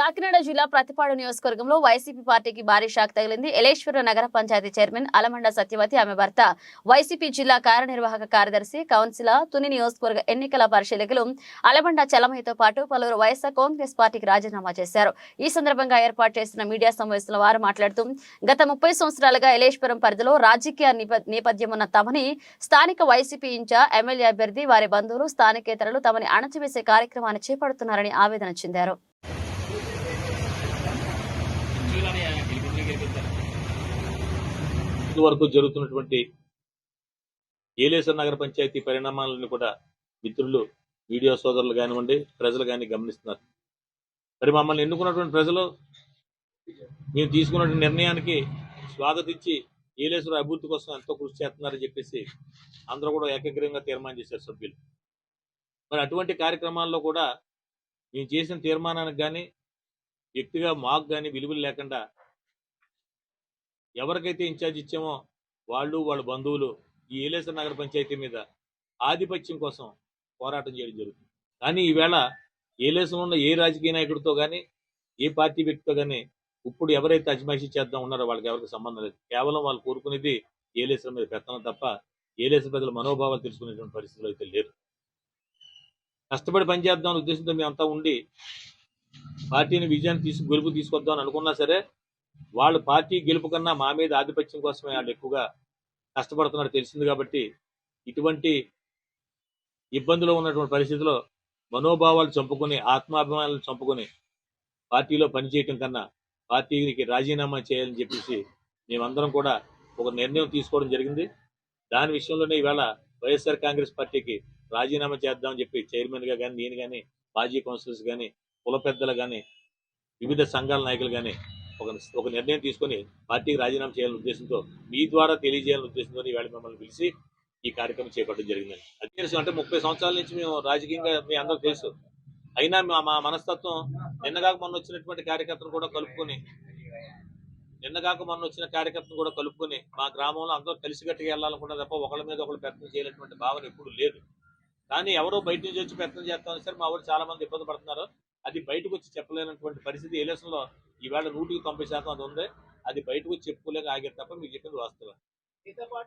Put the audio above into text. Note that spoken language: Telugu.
కాకినాడ జిల్లా ప్రతిపాడు నియోజకవర్గంలో వైసీపీ పార్టీకి భారీ షాక్ తగిలింది. ఎలేశ్వర నగర పంచాయతీ చైర్మన్ అలమండ సత్యవతి ఆమె భర్త. వైసీపీ జిల్లా కార్యనిర్వాహక కార్యదర్శి కౌన్సిలర్ తుని నియోజకవర్గ ఎన్నికల పరిశీలకులు అలమండ చలమయ్యతో పాటు పలువురు వైఎస్ఆర్ కాంగ్రెస్ పార్టీకి రాజీనామా చేశారు. ఈ సందర్భంగా ఏర్పాటు చేసిన మీడియా సమావేశంలో వారు మాట్లాడుతూ గత ముప్పై సంవత్సరాలుగా ఎలేశ్వరం పరిధిలో రాజకీయ నేపథ్యం ఉన్న తమని స్థానిక వైసీపీ ఇన్ఛార్జ్ ఎమ్మెల్యే అభ్యర్థి వారి బంధువులు స్థానికేతరులు తమని అణచివేసే కార్యక్రమాన్ని చేపడుతున్నారని ఆవేదన చెందారు. వరకు జరుగుతున్నటువంటి ఏలేశ్వర నగర పంచాయతీ పరిణామాలను కూడా మిత్రులు మీడియా సోదరులు కానివ్వండి ప్రజలు కానీ గమనిస్తున్నారు. మరి మమ్మల్ని ఎన్నుకున్నటువంటి ప్రజలు? మేము తీసుకున్న నిర్ణయానికి స్వాగతించి ఏలేశ్వర అభివృద్ధి కోసం ఎంతో కృషి చేస్తున్నారని చెప్పేసి అందరూ కూడా ఏకగ్రీవంగా తీర్మానం చేశారు సభ్యులు. మరి అటువంటి కార్యక్రమాల్లో కూడా మేము చేసిన తీర్మానానికి కానీ వ్యక్తిగా మాకు కానీ విలువలు లేకుండా ఎవరికైతే ఇన్ఛార్జ్ ఇచ్చామో వాళ్ళు వాళ్ళ బంధువులు ఈ ఏలేశ్వర నగర పంచాయతీ మీద ఆధిపత్యం కోసం పోరాటం చేయడం జరుగుతుంది. కానీ ఈవేళ ఏలేశ్వరం ఉన్న ఏ రాజకీయ నాయకుడితో కానీ ఏ పార్టీ వ్యక్తితో కానీ ఇప్పుడు ఎవరైతే అజమాయిషి చేద్దాం ఉన్నారో వాళ్ళకి ఎవరికి సంబంధం లేదు. కేవలం వాళ్ళు కోరుకునేది ఏలేశ్వరం మీద పెత్తనం తప్ప ఏలేశ్వర ప్రజల మనోభావాలు తెలుసుకునేటువంటి పరిస్థితులు అయితే లేరు. కష్టపడి పనిచేద్దాం ఉద్దేశంతో మేమంతా ఉండి పార్టీని విజయాన్ని తీసుకు గెలుపు తీసుకొద్దాం అని అనుకున్నా సరే వాళ్ళు పార్టీ గెలుపు కన్నా మా మీద ఆధిపత్యం కోసమే వాళ్ళు ఎక్కువగా కష్టపడుతున్నారు తెలిసింది కాబట్టి ఇటువంటి ఇబ్బందులు ఉన్నటువంటి పరిస్థితిలో మనోభావాలు చంపుకొని ఆత్మాభిమానాలు చంపుకొని పార్టీలో పనిచేయటం కన్నా పార్టీకి రాజీనామా చేయాలని చెప్పేసి మేమందరం కూడా ఒక నిర్ణయం తీసుకోవడం జరిగింది. దాని విషయంలోనే ఈవేళ వైఎస్ఆర్ కాంగ్రెస్ పార్టీకి రాజీనామా చేద్దామని చెప్పి చైర్మన్గా కానీ నేను కానీ మాజీ కౌన్సిలర్స్ కానీ కుల పెద్దలు కానీ వివిధ సంఘాల నాయకులు కానీ ఒక ఒక నిర్ణయం తీసుకొని పార్టీకి రాజీనామా చేయాలని ఉద్దేశంతో మీ ద్వారా తెలియజేయాలని ఉద్దేశంతో ఈవేళ మిమ్మల్ని పిలిచి ఈ కార్యక్రమం చేపట్టడం జరిగిందండి. అది తెలుసు అంటే ముప్పై సంవత్సరాల నుంచి మేము రాజకీయంగా మీ అందరికి తెలుసు. అయినా మా మా మనస్తత్వం నిన్నగాక మొన్న వచ్చినటువంటి కార్యకర్తను కూడా కలుపుకొని నిన్నగాక మొన్న వచ్చిన కార్యకర్తను కూడా కలుపుకొని మా గ్రామంలో అందరూ కలిసికట్టుగా వెళ్ళాలనుకున్నా తప్ప ఒకళ్ళ మీద ఒకళ్ళు ప్రయత్నం చేయలేటువంటి భావన ఎప్పుడు లేదు. కానీ ఎవరో బయట నుంచి వచ్చి ప్రయత్నం చేస్తామని సరే మా ఊరు చాలా మంది ఇబ్బంది పడుతున్నారు. అది బయటకు వచ్చి చెప్పలేనటువంటి పరిస్థితి ఎలక్షన్లో ఈవేళ నూటికి తొంభై శాతం అది ఉంది. అది బయటకు వచ్చి చెప్పుకోలేక ఆగారు తప్ప మీరు చెప్పింది వాస్తవం.